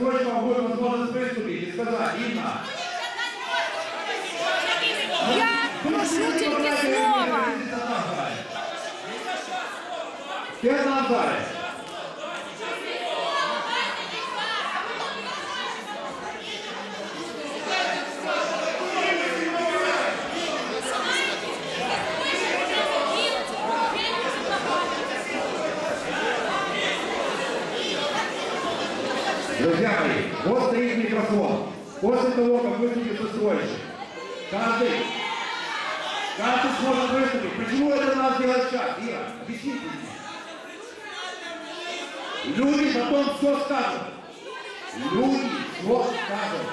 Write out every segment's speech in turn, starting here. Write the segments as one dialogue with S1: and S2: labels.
S1: срочно будет возможность выступить и сказать, Инна,
S2: Я прошу тільки слова.
S1: Ты в зале. Друзья мои, вот стоит микрофон. После того, как выступит застройщик, каждый, каждый сможет выступить. Почему это надо сделать сейчас? Ира, объясните мне. Люди потом все скажут. Люди все скажут.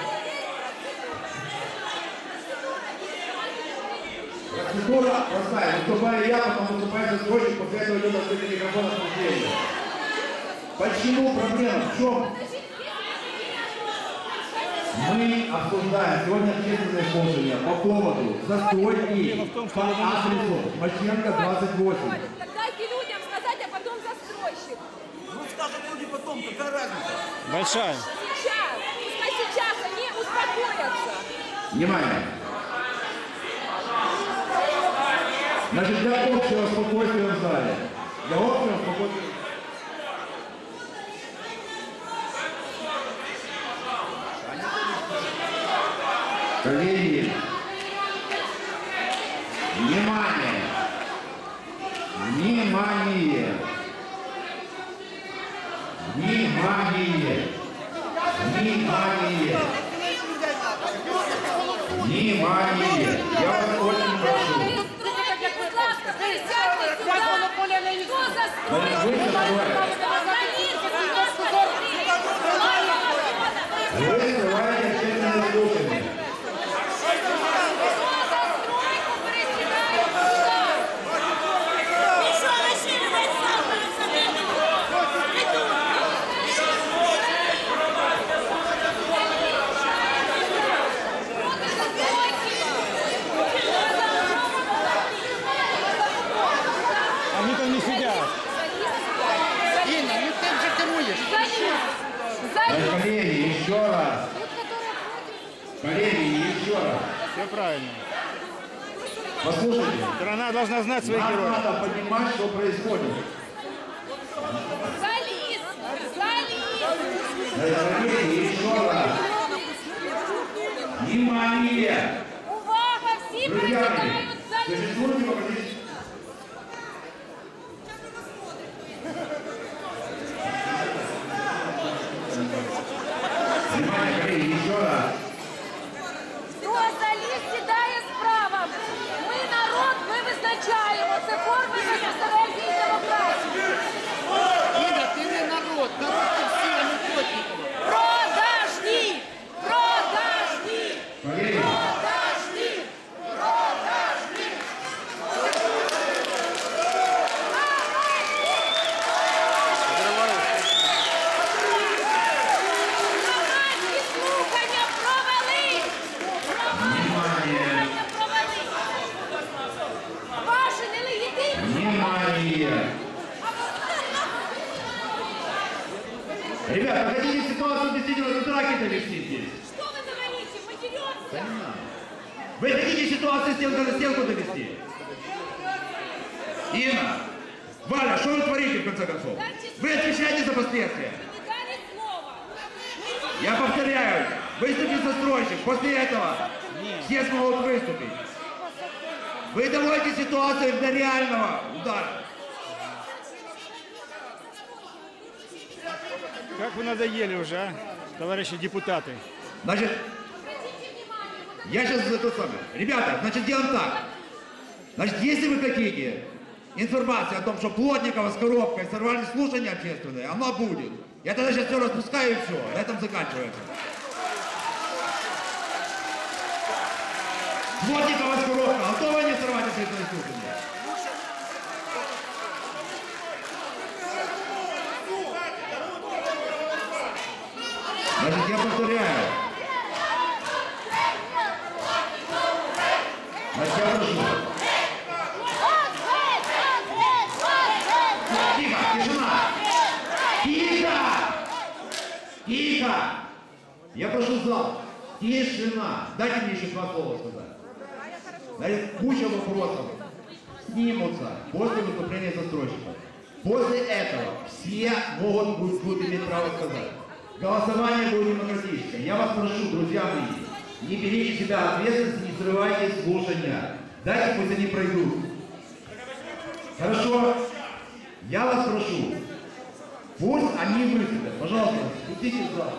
S1: Процедура простая. Выступаю я, потом выступает застройщик, после этого идет открытие микрофона обсуждение. Почему проблема? В чем? Мы обсуждаем сегодня общественное слушание по поводу застройки по адресу Маченко 28.
S2: Так дайте людям сказать, а потом застройщик.
S3: Ну скажут люди потом, какая разница?
S4: Большая.
S2: Сейчас. Пускай сейчас они успокоятся.
S1: Внимание! Значит, для общего спокойствия в зале. Для общего спокойствия. Коллеги, внимание! Внимание! Внимание! Внимание! Внимание! Я вас очень прошу.
S2: Будь ласка, присядьте сюди. Хто застройщик?
S1: Ви закриваєте. Ви закриваєте общественне слушання.
S4: Они там не сидят.
S3: Инна, ну ты же керуешь.
S1: Так, коллеги, еще раз. Коллеги, еще раз.
S4: Все правильно.
S1: Послушайте.
S4: Страна должна знать своих
S1: Нам
S4: героев.
S1: надо понимать, что происходит.
S2: Заліз! Заліз!
S1: Хотите ситуацию действительно до драки довести здесь?
S2: Что вы говорите? Мы деремся!
S1: Вы хотите ситуацию стенка на стенку довести? Инна, Валя, что вы творите в конце концов? Вы отвечаете за последствия.
S2: Не!
S1: Я повторяю, выступит застройщик. После этого все смогут выступить. Вы доводите ситуацию до реального удара.
S4: Как вы надоели уже, а, товарищи депутаты.
S1: Значит, я сейчас это самое. Ребята, значит, делаем так. Значит, если вы хотите информацию о том, что Плотникова с коробкой сорвали слушания общественные, оно будет. Я тогда сейчас все распускаю и все. На этом заканчивается. Плотникова с коробкой. Готовы они сорвать общественные слушания? Значит, я повторяю. Значит, я прошу. Тихо, тишина! Тихо! Тихо! Я прошу зал. Тишина. Дайте мне еще два слова сказать. Куча вопросов снимутся после выступления застройщика. После этого все могут будут иметь право сказать. Голосование будет демократическое. Я вас прошу, друзья мои, не берите себя ответственность, не срывайте слушания. Дайте пусть они пройдут. Хорошо? Я вас прошу, пусть они выступят. Пожалуйста, спустите в зал.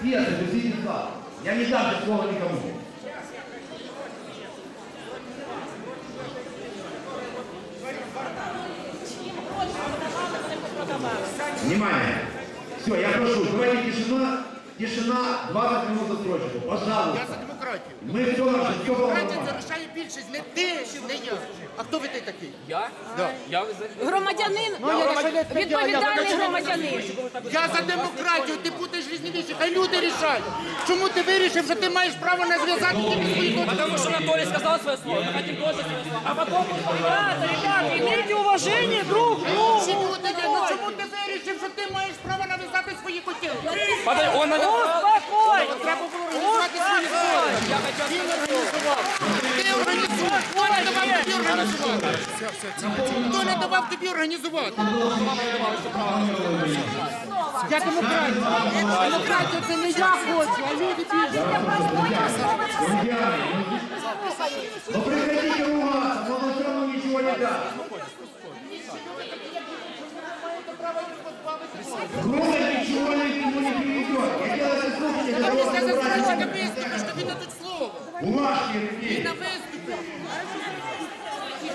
S1: Все, спустите в зал. Я не дам здесь слова никому. Внимание! Все, я прошу, давайте тишина, тишина, 20 минут застройщику,
S3: Я за
S1: пожалуйста.
S3: демократію.
S1: Мы все наше, все было
S3: Демократія
S1: нормально.
S3: залишає більшість, не ти, не я. А хто ви ти такий?
S5: Я?
S3: Да.
S5: Я за-
S2: Громадянин,
S3: Ну, я громадянин, я- я
S2: відповідальний
S3: громадянин.
S2: громадянин.
S3: Я за демократію, ти путаєш різні віші. Хай люди рішають. Чому ти вирішив, що ти маєш право не зв'язати тільки свої точки?
S5: Потому что Анатолий сказал свое слово, мы хотим тоже свое слово. А потом...
S2: Ребята, ребята, имейте уважение друг к другу.
S3: Чому ти, ну, чому ти вирішив, що ти маєш право нав'язати свої хотілки?
S5: Подожди, он навязал...
S2: Успокойтесь.
S3: Треба було організувати свої збори.
S5: Я хочу...
S3: Він організував. Ти організував. Хто не давав тобі організувати? Хто не давав тобі організувати? Я демократія. Демократія це не я хочу, а люди більше.
S1: Друзья мои, ну прекратите ругаться, но он все равно ничего не даст. Круто ничего ни к чему не приведет. Я делаю это слушайте, для того,
S3: Після
S1: чтобы
S3: застройщика
S1: убрать
S3: виступиш, тобі дадуть слово.
S1: бумажки людей.
S3: На виступі.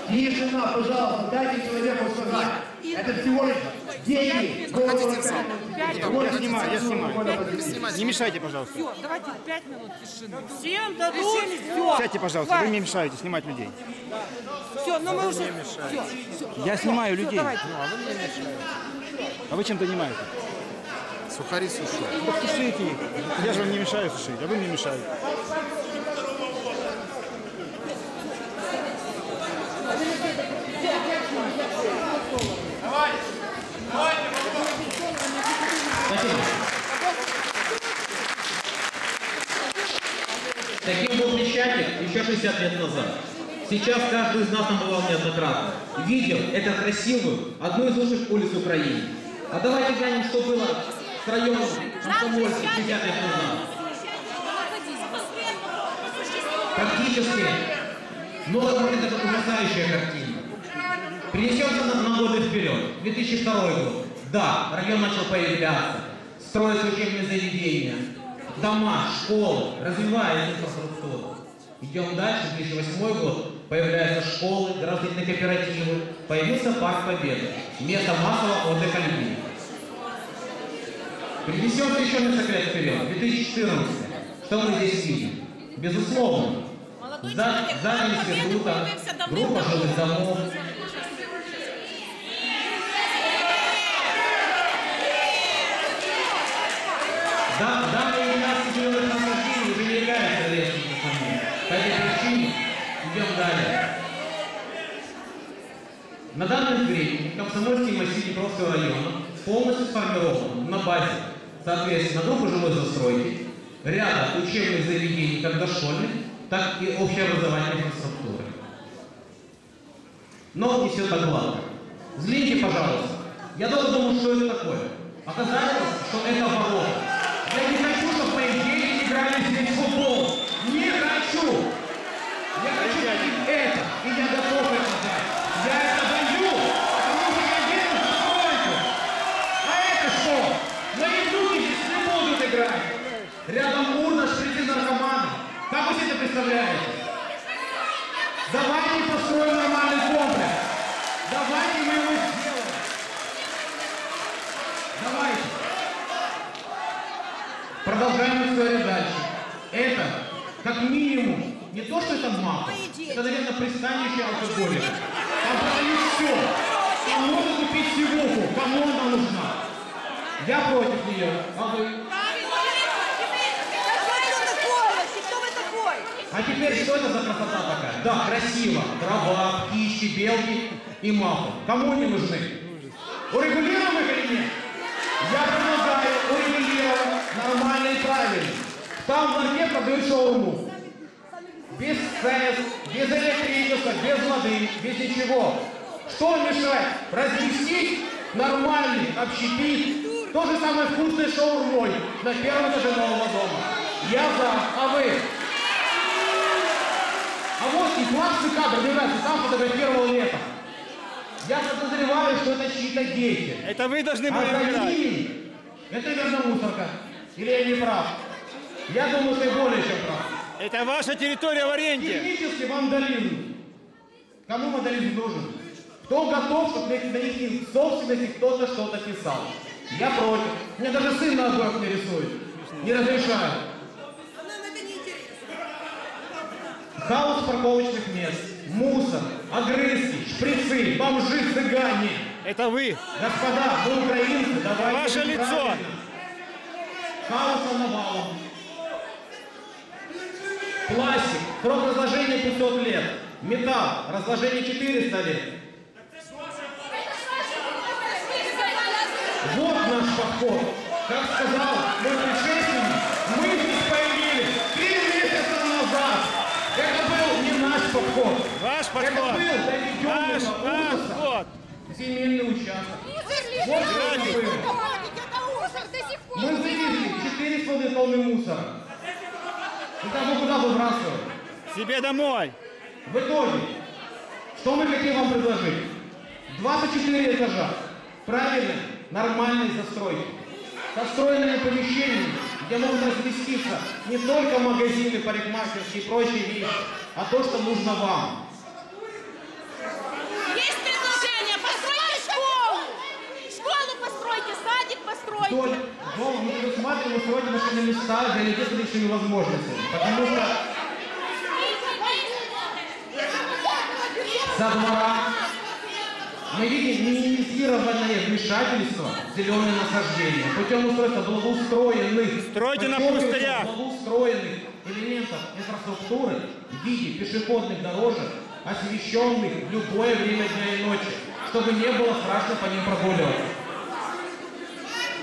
S1: Тишина, пожалуйста, дайте человеку сказать. Это всего лишь деньги. Вот
S4: Я снимаю, я снимаю. Не мешайте, пожалуйста.
S2: Всем дадут. Все.
S4: Сядьте, пожалуйста, вы мне мешаете снимать людей.
S2: Все, ну мы уже...
S4: Я снимаю людей. А вы чем занимаетесь?
S3: Сухарі сушу.
S4: Сушите их. Я же вам не мешаю сушить, а вы мне мешаете.
S6: Таким был Крещатик еще 60 лет назад. Сейчас каждый из нас там бывал неоднократно. Видел это красивую, одну из лучших улиц Украины. А давайте глянем, что было с районом Комсомольский 50 лет назад. Практически новый город это ужасающая картина. Перенесемся на, на годы вперед. 2002 год. Да, район начал появляться. Строятся учебные заведения, дома, школы, развивается инфраструктура. Идем дальше, 2008 год. Появляются школы, гражданские кооперативы. Появился парк Победы. Место массового отдыха людей. Перенесемся еще несколько лет вперед. 2014. Что мы здесь видим? Безусловно. За, за института, группа жилых домов, Да, данные 12 километров насаждений уже не являются лесными самим. По этой причине идем далее. На данный времени Комсомольский массив Днепровского района полностью сформирован на базе, соответственно, группы жилой застройки, ряда учебных заведений как дошкольных, так и общеобразовательной инфраструктуры. Но не все так гладко. Взгляните, пожалуйста. Я долго думал, что это такое. Оказалось, что это ворота. Я не хочу, чтобы мои дети играли в футбол. Не хочу. Я хочу видеть это, и я готов это дать. Я это даю, потому что я верю в стройку. А это что? Мои люди здесь не будут играть. Рядом урна, шприцы наркоманы. Как вы себе это представляете? Давайте построим нормальный комплекс. Давайте мы его сделаем. Давайте. Продолжаем историю дальше. Это, как минимум, не то, что это мафа, это, наверное, пристанище алкоголика. Там продают все. Там можно купить сивуху, кому она нужна. Я против нее. А вы?
S2: Кто вы такой?
S6: А теперь что это за красота такая? Да, красиво. Трава, птички, белки и мафы. Кому они нет? Я предлагаю урегулировать на Там в ларьке продают шаурму. Без СЭС, без электричества, без воды, без ничего. Что мешает разместить нормальный общепит, то же самое вкусной шаурмой на первом этаже нового дома? Я за, а вы? А вот и классный кадр, мне нравится, сам фотографировал летом. Я подозреваю, что это чьи-то дети.
S4: Это вы должны
S6: А
S4: были убирать.
S6: ними это верно мусорка. Или я не прав? Я думаю, что я более чем прав.
S4: Это ваша территория в аренде.
S6: Технический вандализм. Кому вандализм нужен? Кто готов, чтобы на их- на их собственности кто-то что-то писал? Я против. Мне даже сын на обоих не рисует. Не разрешаю. Хаос парковочных мест, мусор, огрызки, шприцы, бомжи, цыгане.
S4: Это вы.
S6: Господа, мы украинцы, давайте
S4: Ваше лицо.
S6: Хаоса навалом. Пластик, срок разложения 500 лет. Металл, разложение 400 лет. Вот наш подход. Как сказал мой предшественник, мы здесь появились три месяца назад. Это был не наш подход. Это
S4: подход.
S6: был
S4: Наш
S6: ужаса
S4: подход.
S6: земельный участок. Вот что это было. Мы завезли 4,5 тонны мусора. Это мы куда выбрасываем?
S4: Себе домой.
S6: В итоге, что мы хотим вам предложить? 24 этажа правильной, нормальной застройки. Со встроенными помещениями, где могут разместиться не только магазины, парикмахерские и прочие вещи, а то, что нужно вам. Дома мы предусматриваем устроить машины места для людей с личными возможностями. Потому что со двора мы видим минимизированное вмешательство в зеленые насаждения путем устройства благоустроенных,
S4: Стройте на
S6: подчеркиваю,
S4: пустырях.
S6: благоустроенных элементов инфраструктуры в виде пешеходных дорожек, освещенных в любое время дня и ночи, чтобы не было страшно по ним прогуливаться.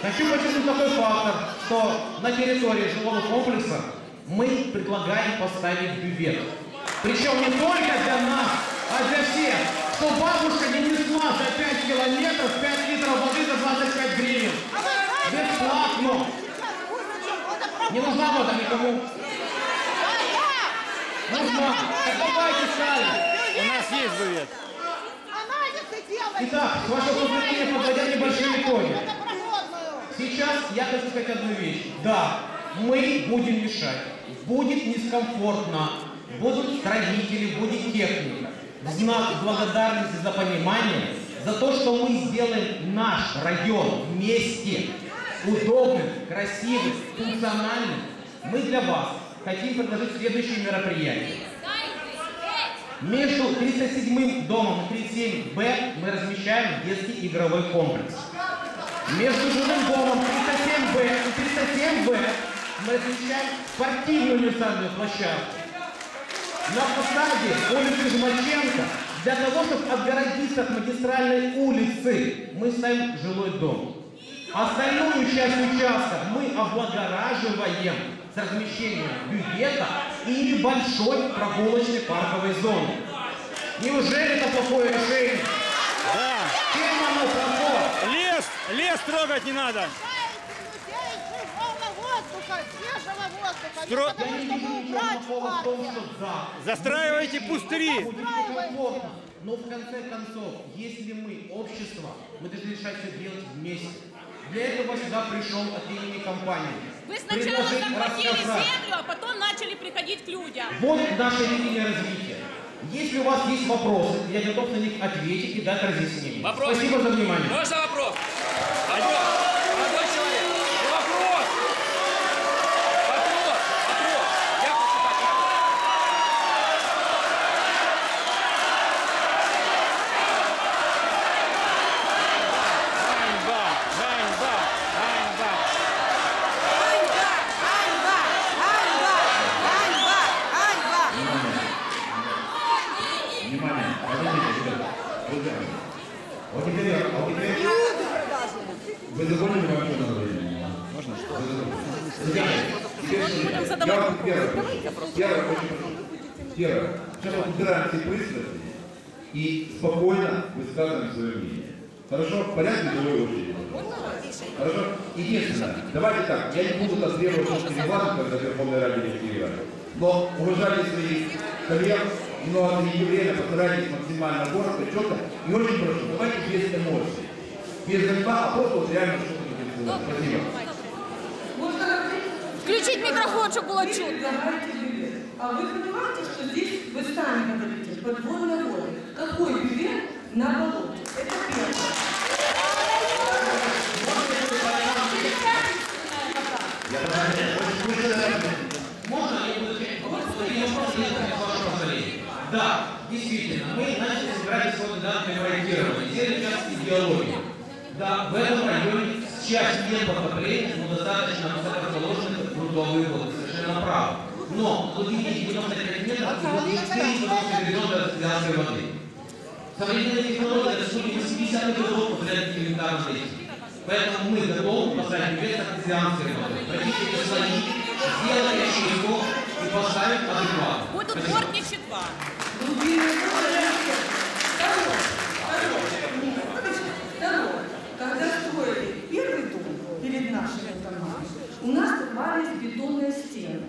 S6: Хочу подчеркнуть такой фактор, что на территории жилого комплекса мы предлагаем поставить бювет. Причем не только для нас, а для всех. Что бабушка не несла за 5 километров 5 литров воды за 25 гривен. Бесплатно. Не нужна вода никому. Нужна. Так давайте сами.
S4: У нас есть бывет.
S6: Итак, с вашего позволения подводя небольшие итоги. Сейчас я хочу сказать одну вещь. Да, мы будем мешать. Будет дискомфортно. Будут строители, будет техника. В знак благодарности за понимание, за то, что мы сделаем наш район вместе удобным, красивым, функциональным, мы для вас хотим предложить следующее мероприятие. Между 37 домом и 37Б мы размещаем детский игровой комплекс. Между жилым домом 37Б и 37Б мы размещаем спортивную универсальную площадку. На фасаде улицы Жмаченко для того, чтобы отгородиться от магистральной улицы, мы ставим жилой дом. Остальную часть участка мы облагораживаем с размещением бювета и небольшой прогулочной парковой зоны. Неужели это плохое решение?
S4: Да.
S6: Чем оно плохое?
S4: Лес, трогать не надо. Стро-
S6: что
S4: Застраивайте пустыри.
S6: Но в конце концов, если мы общество, мы должны решать все делать вместе. Для этого сюда пришел от имени компании.
S2: Вы сначала
S6: Предложить
S2: захватили
S6: рассказать.
S2: землю, а потом начали приходить к людям.
S6: Вот наше видение развития. Если у вас есть вопросы, я готов на них ответить и дать разъяснение.
S5: Вопрос.
S6: Спасибо за внимание.
S5: Можно вопрос? Алло, молодой человек, ну вопрос. Вопрос, вопрос. Я хочу так.
S4: Ганьба, ганьба, ганьба.
S1: Внимание, подождите, ребята. Друзья. Вот теперь, вот теперь... Вы закончили Следующий.
S2: будем
S1: Я
S2: задавать
S1: вам
S2: вопросы.
S1: первое.
S2: Давайте просто.
S1: Первое, очень прошу. Первое. Сейчас мы убираем все пристрасти и спокойно высказываем свое мнение. Хорошо? В порядке живой очереди. Хорошо? Единственное, давайте так, я не буду так требовать, что переводить, когда Верховная Рада не переводит. Но уважайте своих коллег, но отведите время, постарайтесь максимально коротко, четко. И очень прошу, давайте без эмоций. Без гоньба, а просто вот реально что-то будем делать. Спасибо.
S2: Включить микрофон, чтобы было
S7: бювет. А вы понимаете, что здесь вы сами говорите, подводная воля. Какой бювет на болоте? Это первое.
S6: Можно я буду. Да, действительно, мы начали собирать сегодня данные проектирования, делали часть идеологии. Да, в этом районе сейчас нет подтопления, но достаточно высокоположенных трудовые воды, совершенно правы. Но, видите, 95 метров, потому что горизонта артезианской воды. Современные технологии это судьи 80-х годов позволяют элементарно действовать. Поэтому мы готовы поставить вес артезианской воды. Хотите слои, сделать очистку и поставить адекватно.
S2: Бортнички два.
S7: Когда строили первый дом перед нашим домом, у нас рвались бетонные стены.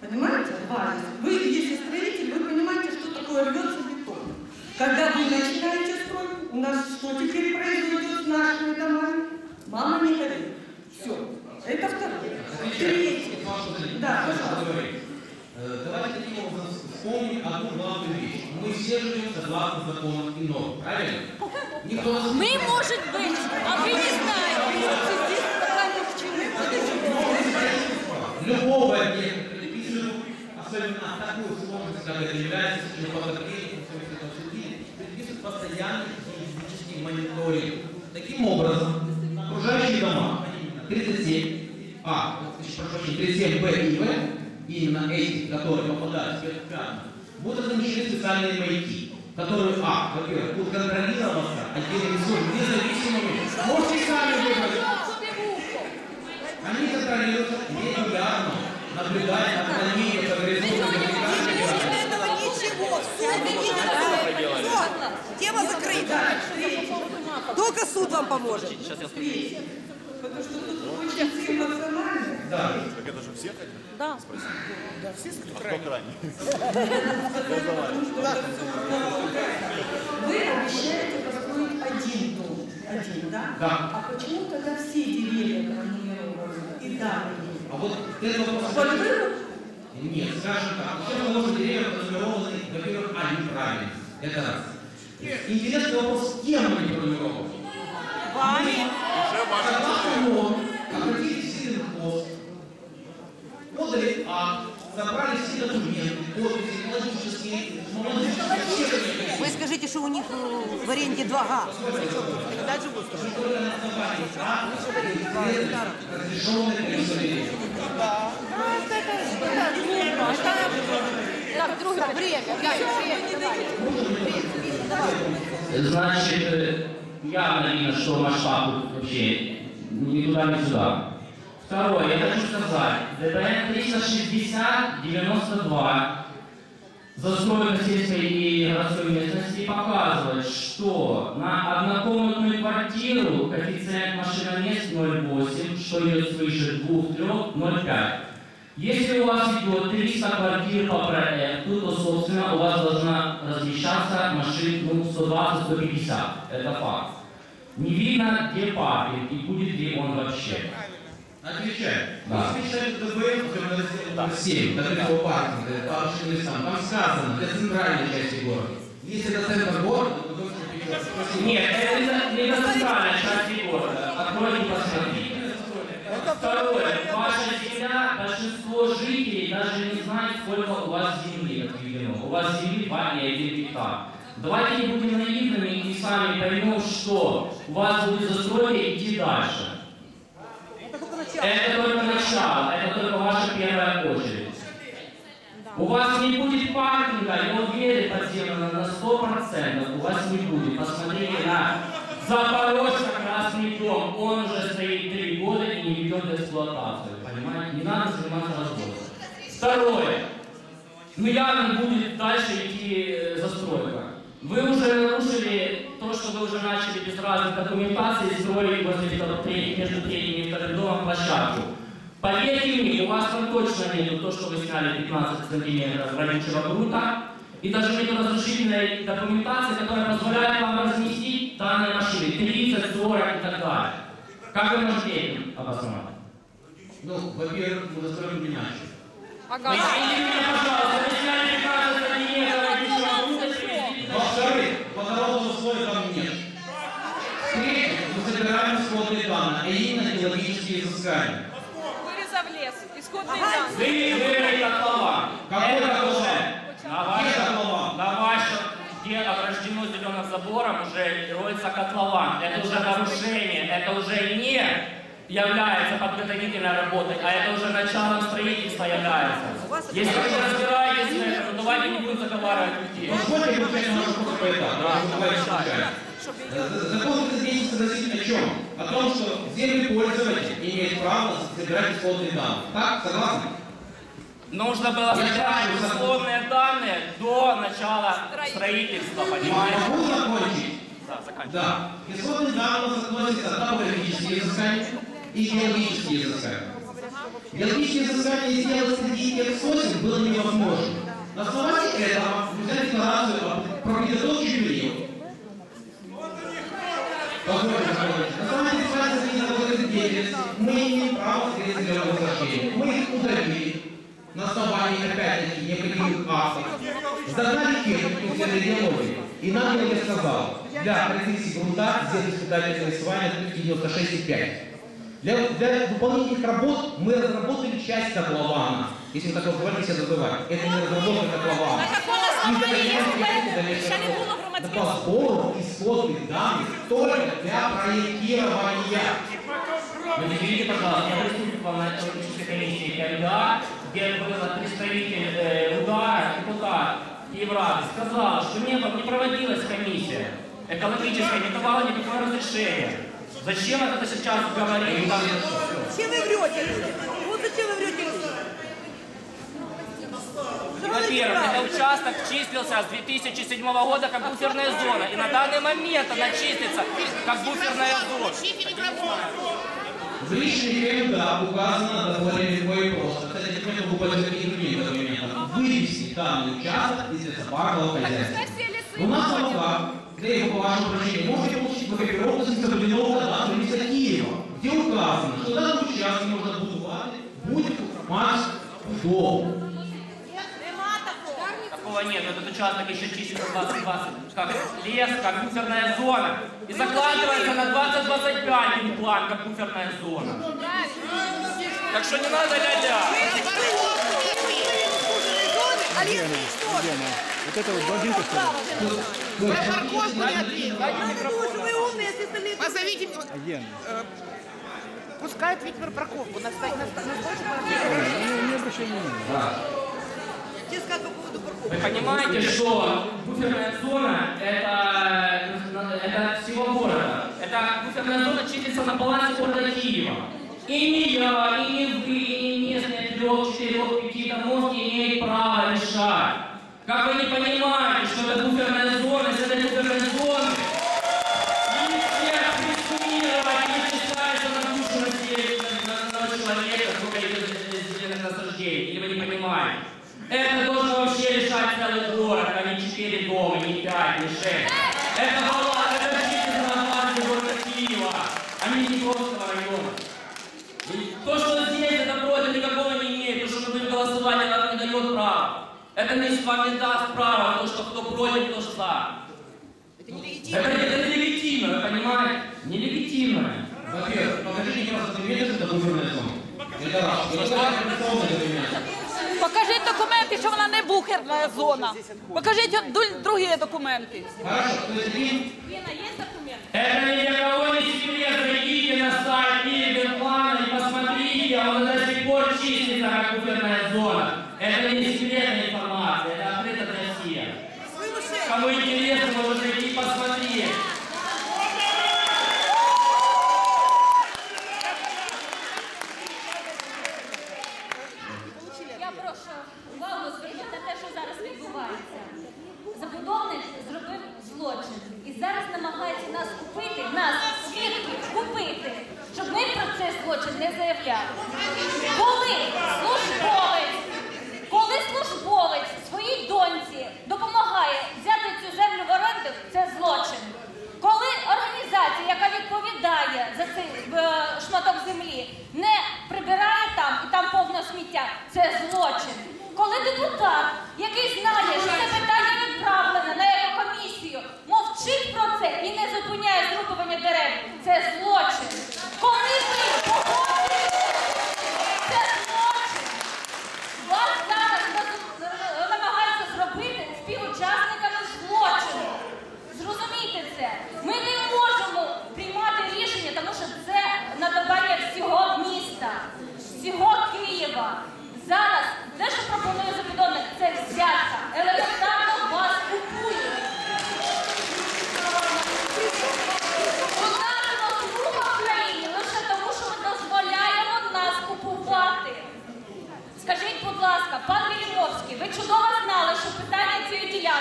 S7: Понимаете? Рвались. Вы, если строитель, вы понимаете, что такое рвется бетон. Когда вы начинаете стройку, у нас что теперь произойдет с нашими домами? Мама не горит. Все. Это второе. Третье. Да, пожалуйста.
S6: Э, Давайте таким образом вспомним одну главную вещь. Мы все живем согласно законам и норм, правильно? Никто нас
S2: Мы, может быть, а вы не знаете.
S6: любого объекта, предписывают, особенно такую сложность, как это является, что подозрение, предписывают постоянный физический мониторинг. Таким образом, окружающие дома, 37, а, прошу прощения, 37Б и В, именно эти, которые попадают в спецпятна, будут размещены специальные маяки, которые, а, во-первых, будут контролироваться отдельными службами, независимыми. Можете сами выбрать. Они контролируются регулярно, наблюдая отклонение по горизонту.
S8: этого ничего. Суд идите Все, тема закрыта. Только суд вам поможет.
S7: Потому что тут очень эмоционально.
S6: Да.
S2: Да.
S7: Вы обещаете построить один дом. Один, да?
S6: Да.
S7: А почему тогда все деревья пронумерованы и далее?
S6: А вот это вопрос... Нет, скажем так, все положенные деревья пронумерованы, во-первых, они правильные. Это раз. Интересный вопрос, кем они пронумерованы?
S2: Вами.
S6: Согласно норм, обратились в Собрали все документы, подписи, экологические,
S8: Вы скажите, что у них э, в аренде 2 га.
S2: Так, время.
S9: Значит, э, явно видно, что масштаб вообще ни туда, ни сюда. Второе, я хочу сказать, ДБН 360-92 застройка сельской и городской местности показывает, что на однокомнатную квартиру коэффициент машиномест 0,8, что идет свыше 2-3, 0,5. Если у вас идет 300 квартир по проекту, то, собственно, у вас должна размещаться машин ну, 120-150. Это факт. Не видно, где паркинг и будет ли он вообще.
S6: Отвечаю.
S9: Да.
S6: Если читать ДБН, раздел 7, до третьего паркинга, по общим местам, там сказано, для центральной части города. Если это центр города, то вы должны перейти.
S9: Нет, это не, до центральной части города. Откройте посмотрите. Второе. Ваша земля, большинство жителей даже не знает, сколько у вас земли отведено. У вас земли 2,1 гектар. Давайте не будем наивными и сами поймем, что у вас будет застройка идти дальше. Это только начало, это только ваша первая очередь. У вас не будет паркинга, я уверен, подземного на 100%, у вас не будет. Посмотрите на Запорожско-Красный дом, он уже стоит три года и не ведет эксплуатацию, понимаете? Не надо заниматься разводом. Второе. Ну явно будет дальше идти э, застройка. Вы уже нарушили то, что вы уже начали без разных документаций строить возле этого третьего- между третьим и вторым домом площадку. Поверьте мне, у вас там точно нету то, что вы сняли 15 сантиметров родючего грунта, и даже нету разрешительной документации, которая позволяет вам разместить данные машины 30, 40 и так далее. Как вы можете этим обосновать?
S6: Ну, во-первых, мы настроим иначе.
S9: Ну, извините меня, пожалуйста, вы сняли 15 сантиметров родючего грунта,
S6: Во-вторых, нет. В-третьих, мы собираем исходные данные, а именно геологические изыскания.
S2: Вырезав лес, исходный
S9: Вы выбрали котлован.
S6: Какой
S9: Это
S6: котлован?
S9: уже на
S6: Где
S9: вашем, на вашем, где ограждено зеленым забором, уже роется котлован. Это уже нарушение, это уже не является подготовительной работой, а это уже началом строительства является. Если вы не разбираетесь в этом, то давайте не будем заговаривать людей.
S6: Позвольте поэтапно. Случайно. З- Закон здесь согласен о чем? О том, что землепользователь имеет право собирать исходные данные. Так, согласны?
S9: Нужно было собирать условные данные до начала строительства, понимаете?
S6: Могу закончить?
S9: Да, заканчивай.
S6: Да. К у нас относятся топографические изыскания и геологические изыскания. Геологические изыскания сделать среди тех сосен было невозможно. На основании этого взяли декларацию о. Позвольте, позвольте. На основании декларации среди деятельности мы имеем право скрыть зеленое насаждение. Мы их удалили на основании, опять-таки, необходимых актов. Сдогнали технику геологии. И нам я сказал, для характеристики грунта сделать испытательное рисование 96,5. Для, для выполнения этих работ мы разработали часть котлована. Если вы так позволите себе называть. Это не разработка котлована. Это по сбору исходных данных только для проектирования.
S9: Вы не видите, пожалуйста, я присутствовал на экологической комиссии КМДА, где был представитель э, удара, депутат Еврады, сказал, что не, не проводилась комиссия экологическая, не давала никакого разрешения. Зачем это сейчас говорить? Там,
S8: Зачем вы врете? Вот зачем вы врете?
S9: Во-первых, этот участок числился с 2007 года как буферная зона, и на данный момент она числится как буферная зона.
S6: В личной КМДА указано довольно легко и просто. Кстати, документ могу пользоваться и другими документами. Вывести данный участок из лесопаркового хозяйства. У нас в руках, для его по вашему можете копировку с соблюденного кадастра листа Киева, где указано, что данный участок можно будувати будет маш дом.
S2: Такого.
S9: Такого нет, этот участок еще числится 2020, как лес, как буферная зона. И закладывается на 2025 план, как буферная зона. Так что не надо ля-ля.
S8: А.
S4: Вот это вот блондинка, что ли?
S8: Вы умные, если остальные...
S3: Позовите,
S4: Агент.
S3: пускают ведь парковку на ста- на ста- на стойку.
S4: Не, не обращай внимания.
S8: Тебе сказать по поводу парковки.
S9: Вы понимаете, что буферная зона это, это всего города. Это буферная зона числится на балансе города Киева. И не я, и не вы, и не местные трех, четырех, пяти домов не имеют права решать. Как вы не понимаете, что это буферная зона, если это буферная зона, не всех прискумировать, не читается на душу населения, на одного человека, сколько идет насаждений, или вы не понимаете? Это должен вообще решать целый город, а не четыре дома, не пять, не шесть. Это была, это чисто на базе города Киева, а не Днепровского района. И то, что здесь это против, никакого не имеет. То, что мы будем голосовать, это не дает права. Это не вам не даст права, то, что кто против, кто за.
S8: Это нелегитимно.
S9: Это, это нелегитимно, вы понимаете? Нелегитимно.
S6: Во-первых, покажите мне просто документы, что это буферная зона. Это раз. И второе, информационные документы.
S2: Покажіть документи, що вона не бухерна зона. Покажіть от ду- другі документи.
S6: Хорошо, то есть один
S2: Лена, є документи?
S9: Это ни для кого не секрет. Зайдите на сайт Киевенплана и посмотрите, он до сих пор числится как буферная зона. Это не секретная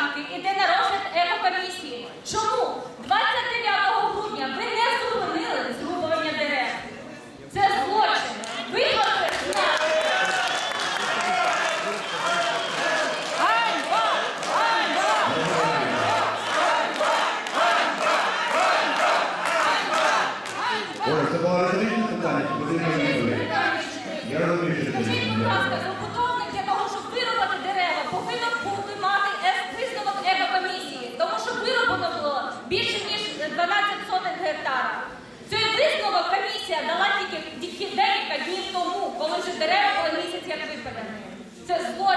S2: banking, itinaro oh. Дерева були місяць як випадені. Це злочин,